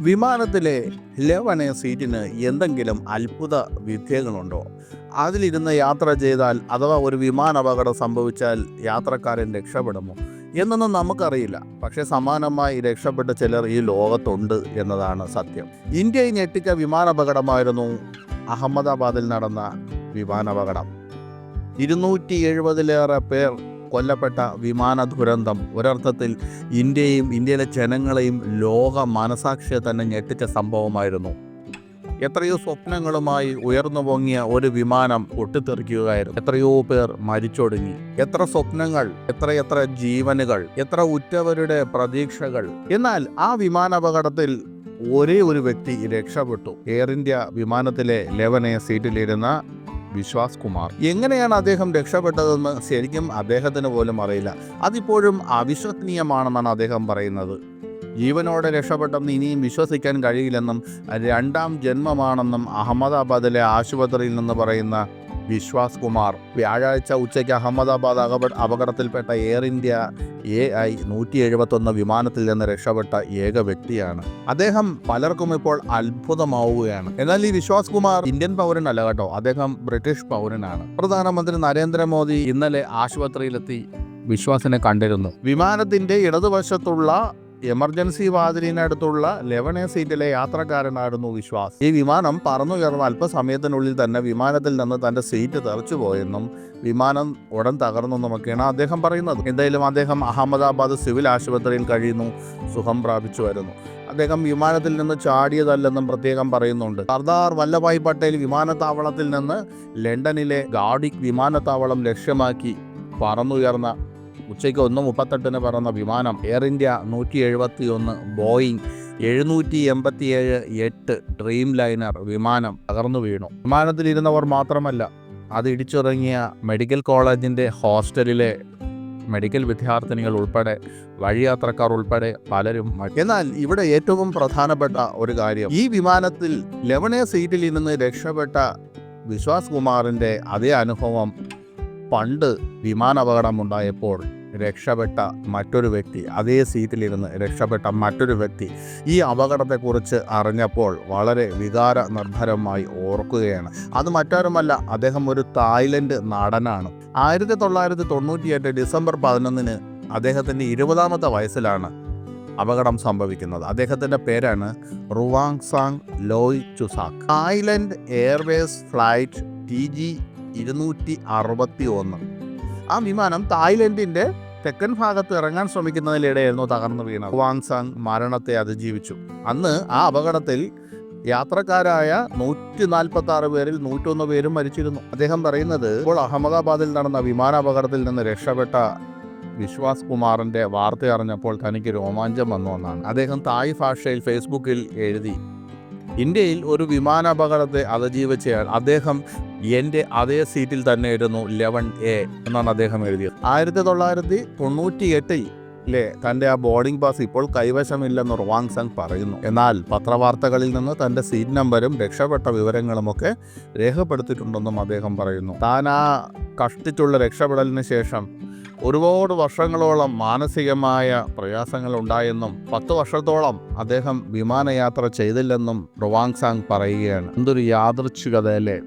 വിമാനത്തിലെ ലെവൻ സീറ്റിന് എന്തെങ്കിലും അത്ഭുത വിദ്യകളുണ്ടോ അതിലിരുന്ന് യാത്ര ചെയ്താൽ അഥവാ ഒരു വിമാന അപകടം സംഭവിച്ചാൽ യാത്രക്കാരൻ രക്ഷപ്പെടുമോ? എന്നൊന്നും നമുക്കറിയില്ല. പക്ഷേ സമാനമായി രക്ഷപ്പെട്ട ചിലർ ഈ ലോകത്തുണ്ട് എന്നതാണ് സത്യം. ഇന്ത്യയിൽ ഞെട്ടിച്ച വിമാനാപകടമായിരുന്നു അഹമ്മദാബാദിൽ നടന്ന വിമാനാപകടം ഇരുന്നൂറ്റി എഴുപതിലേറെ പേർ കൊല്ലപ്പെട്ട വിമാന ദുരന്തം. ഒരർത്ഥത്തിൽ ഇന്ത്യയും ഇന്ത്യയിലെ ജനങ്ങളെയും ലോക മനസാക്ഷിയെ തന്നെ ഞെട്ടിച്ച സംഭവമായിരുന്നു. എത്രയോ സ്വപ്നങ്ങളുമായി ഉയർന്നു പൊങ്ങിയ ഒരു വിമാനം പൊട്ടിത്തെറിക്കുകയായിരുന്നു. എത്രയോ പേർ മരിച്ചൊടുങ്ങി. എത്ര സ്വപ്നങ്ങൾ എത്രയെത്ര ജീവനുകൾ എത്ര ഉറ്റവരുടെ പ്രതീക്ഷകൾ. എന്നാൽ ആ വിമാനാപകടത്തിൽ ഒരേ ഒരു വ്യക്തി രക്ഷപ്പെട്ടു. എയർ ഇന്ത്യ വിമാനത്തിലെ ലെവനെ സീറ്റിലിരുന്ന വിശ്വാസ് കുമാർ. എങ്ങനെയാണ് അദ്ദേഹം രക്ഷപ്പെട്ടതെന്ന് ശരിക്കും അദ്ദേഹത്തിന് പോലും അറിയില്ല. അതിപ്പോഴും അവിശ്വസനീയമാണെന്നാണ് അദ്ദേഹം പറയുന്നത്. ജീവനോടെ രക്ഷപ്പെട്ടെന്ന് ഇനിയും വിശ്വസിക്കാൻ കഴിയില്ലെന്നും രണ്ടാം ജന്മമാണെന്നും അഹമ്മദാബാദിലെ ആശുപത്രിയിൽ നിന്ന് പറയുന്ന വിശ്വാസ് കുമാർ വ്യാഴാഴ്ച ഉച്ചയ്ക്ക് അഹമ്മദാബാദ് അപകട അപകടത്തിൽപ്പെട്ട എയർ ഇന്ത്യ എ ഐ നൂറ്റി എഴുപത്തൊന്ന് വിമാനത്തിൽ നിന്ന് രക്ഷപ്പെട്ട ഏക വ്യക്തിയാണ്. അദ്ദേഹം പലർക്കും ഇപ്പോൾ അത്ഭുതമാവുകയാണ്. എന്നാൽ ഈ വിശ്വാസ് കുമാർ ഇന്ത്യൻ പൗരനല്ല കേട്ടോ അദ്ദേഹം ബ്രിട്ടീഷ് പൗരനാണ്. പ്രധാനമന്ത്രി നരേന്ദ്രമോദി ഇന്നലെ ആശുപത്രിയിലെത്തി വിശ്വാസിനെ കണ്ടിരുന്നു. വിമാനത്തിന്റെ ഇടതുവശത്തുള്ള എമർജൻസി വാതിലിനടുത്തുള്ള ലെവനെ സീറ്റിലെ യാത്രക്കാരനായിരുന്നു വിശ്വാസ്. ഈ വിമാനം പറന്നുയർന്ന അല്പസമയത്തിനുള്ളിൽ തന്നെ വിമാനത്തിൽ നിന്ന് തന്റെ സീറ്റ് തെറിച്ചു പോയെന്നും വിമാനം ഉടൻ തകർന്നെന്നുമൊക്കെയാണ് അദ്ദേഹം പറയുന്നത്. എന്തായാലും അദ്ദേഹം അഹമ്മദാബാദ് സിവിൽ ആശുപത്രിയിൽ കഴിയുന്നു സുഖം പ്രാപിച്ചു വരുന്നു. അദ്ദേഹം വിമാനത്തിൽ നിന്ന് ചാടിയതല്ലെന്നും പ്രത്യേകം പറയുന്നുണ്ട്. സർദാർ വല്ലഭായ് പട്ടേൽ വിമാനത്താവളത്തിൽ നിന്ന് ലണ്ടനിലെ ഗാഡിക് വിമാനത്താവളം ലക്ഷ്യമാക്കി പറന്നുയർന്ന ഉച്ചയ്ക്ക് ഒന്ന് മുപ്പത്തെട്ടിന് പറന്ന വിമാനം എയർ ഇന്ത്യ നൂറ്റി എഴുപത്തി ഒന്ന് ബോയിങ് എഴുന്നൂറ്റി എൺപത്തിയേഴ് എട്ട് ഡ്രീം ലൈനർ വിമാനം തകർന്നു വീണു. വിമാനത്തിലിരുന്നവർ മാത്രമല്ല അത് ഇടിച്ചിറങ്ങിയ മെഡിക്കൽ കോളേജിന്റെ ഹോസ്റ്റലിലെ മെഡിക്കൽ വിദ്യാർത്ഥിനികൾ ഉൾപ്പെടെ വഴിയാത്രക്കാർ ഉൾപ്പെടെ പലരും എന്നാൽ ഇവിടെ ഏറ്റവും പ്രധാനപ്പെട്ട ഒരു കാര്യം ഈ വിമാനത്തിൽ ലെവണേ സീറ്റിൽ ഇരുന്ന് രക്ഷപ്പെട്ട വിശ്വാസ് കുമാറിന്റെ അതേ അനുഭവം പണ്ട് വിമാനാപകടമുണ്ടായപ്പോൾ രക്ഷപ്പെട്ട മറ്റൊരു വ്യക്തി അതേ സീറ്റിലിരുന്ന് രക്ഷപ്പെട്ട മറ്റൊരു വ്യക്തി ഈ അപകടത്തെക്കുറിച്ച് അറിഞ്ഞപ്പോൾ വളരെ വികാര നിർഭരമായി ഓർക്കുകയാണ്. അത് മറ്റാരുമല്ല അദ്ദേഹം ഒരു തായ്ലൻഡ് നടനാണ്. ആയിരത്തി തൊള്ളായിരത്തി തൊണ്ണൂറ്റിയെട്ട് ഡിസംബർ പതിനൊന്നിന് അദ്ദേഹത്തിന്റെ ഇരുപതാമത്തെ വയസ്സിലാണ് അപകടം സംഭവിക്കുന്നത്. അദ്ദേഹത്തിന്റെ പേരാണ് Ruang Sang Loy Chusak Thailand Airways flight T G ഇരുന്നൂറ്റി അറുപത്തി ഒന്ന് ആ വിമാനം തായ്ലൻഡിന്റെ തെക്കൻ ഭാഗത്ത് ഇറങ്ങാൻ ശ്രമിക്കുന്നതിനിടെയായിരുന്നു തകർന്നു വീണത്. വാങ്സാങ് മരണത്തെ അതിജീവിച്ചു. അന്ന് ആ അപകടത്തിൽ യാത്രക്കാരായ നൂറ്റി നാൽപ്പത്തി ആറ് പേരിൽ നൂറ്റൊന്ന് പേരും മരിച്ചിരുന്നു. അദ്ദേഹം പറയുന്നത് ഇപ്പോൾ അഹമ്മദാബാദിൽ നടന്ന വിമാനാപകടത്തിൽ നിന്ന് രക്ഷപ്പെട്ട വിശ്വാസ് കുമാറിന്റെ വാർത്ത അറിഞ്ഞപ്പോൾ തനിക്ക് രോമാഞ്ചം വന്നു എന്നാണ്. അദ്ദേഹം തായ് ഭാഷയിൽ ഫേസ്ബുക്കിൽ എഴുതി. ഇന്ത്യയിൽ ഒരു വിമാനാപകടത്തെ അതിജീവിച്ചയാൾ അദ്ദേഹം എന്റെ അതേ സീറ്റിൽ തന്നെ ഇരുന്നു ലെവൻ എ എന്നാണ് അദ്ദേഹം എഴുതിയത്. ആയിരത്തി തൊള്ളായിരത്തി തൊണ്ണൂറ്റി എട്ടിൽ ലെ തന്റെ ആ ബോർഡിംഗ് പാസ് ഇപ്പോൾ കൈവശമില്ലെന്ന് റുവാങ് സംഗ് പറയുന്നു. എന്നാൽ പത്രവാർത്തകളിൽ നിന്ന് തന്റെ സീറ്റ് നമ്പരും രക്ഷപ്പെട്ട വിവരങ്ങളും ഒക്കെ രേഖപ്പെടുത്തിയിട്ടുണ്ടെന്നും അദ്ദേഹം പറയുന്നു. താൻ ആ കഷ്ടിച്ചുള്ള രക്ഷപ്പെടലിന് ശേഷം ഒരുപാട് വർഷങ്ങളോളം മാനസികമായ പ്രയാസങ്ങൾ ഉണ്ടായെന്നും പത്ത് വർഷത്തോളം അദ്ദേഹം വിമാനയാത്ര ചെയ്തില്ലെന്നും റുവാങ് സാങ് പറയുകയാണ്. എന്തൊരു യാദൃച്ഛികതയല്ലേ?